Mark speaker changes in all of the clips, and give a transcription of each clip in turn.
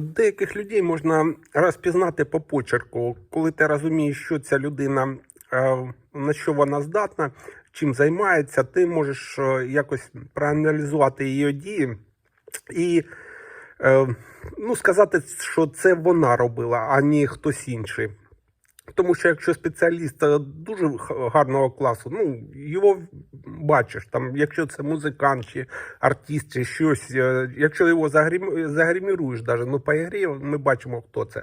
Speaker 1: Деяких людей можна розпізнати по почерку, коли ти розумієш, що ця людина, е, на що вона здатна, чим займається, ти можеш е, якось проаналізувати її дії і е, ну, сказати, що це вона робила, а не хтось інший. Тому що якщо спеціаліст дуже гарного класу, ну його бачиш, там, якщо це музикант чи артист, чи щось, е, якщо його загрім, загриміруєш, даже, ну по ігрі ми бачимо, хто це.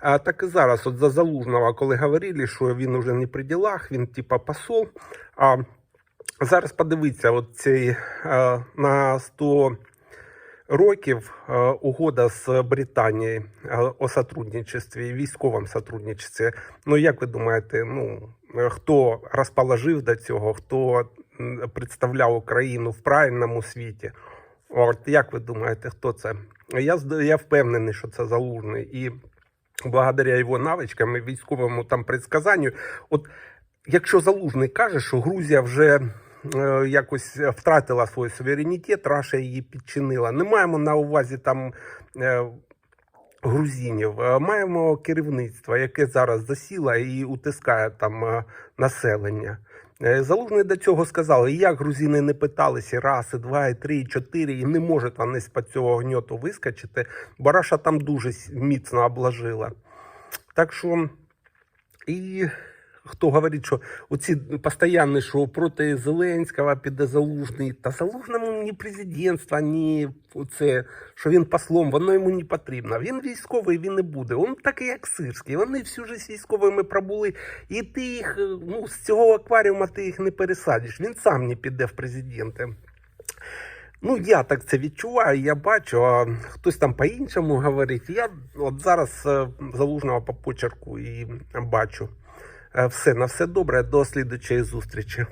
Speaker 1: А так і зараз, от за Залужного, коли говорили, що він уже не при ділах, він типа посол. А зараз подивіться, от цей е, на 100 років е, угода з Британією е, о сотрудничестві, військовому сотрудничестві. Ну як ви думаєте, ну е, хто розположив до цього, хто представляв Україну в правильному світі? От як ви думаєте, хто це? Я я впевнений, що це залужний і благодаря його навичкам і військовому там предсказанню. От якщо залужний каже, що Грузія вже якось втратила свій суверенітет, Раша її підчинила. Не маємо на увазі там. Е, Грузинів Е, маємо керівництво, яке зараз засіло і утискає там е, населення. Е, Залужний до цього сказав, і як грузини не питалися раз, і два, і три, і чотири, і не можуть вони з-під цього гньоту вискочити, бо Раша там дуже міцно обложила. Так що і хто говорить, що оці постійні, що проти Зеленського піде Залужний, та Залужному ні президентства, ні це, що він послом, воно йому не потрібно. Він військовий, він не буде. Він такий, як Сирський. Вони всю життя військовими пробули, і ти їх, ну, з цього акваріума ти їх не пересадиш. Він сам не піде в президенти. Ну, я так це відчуваю, я бачу, а хтось там по-іншому говорить. Я от зараз е, залужного по почерку і бачу. Е, Все, на все добре, до слідучої зустрічі.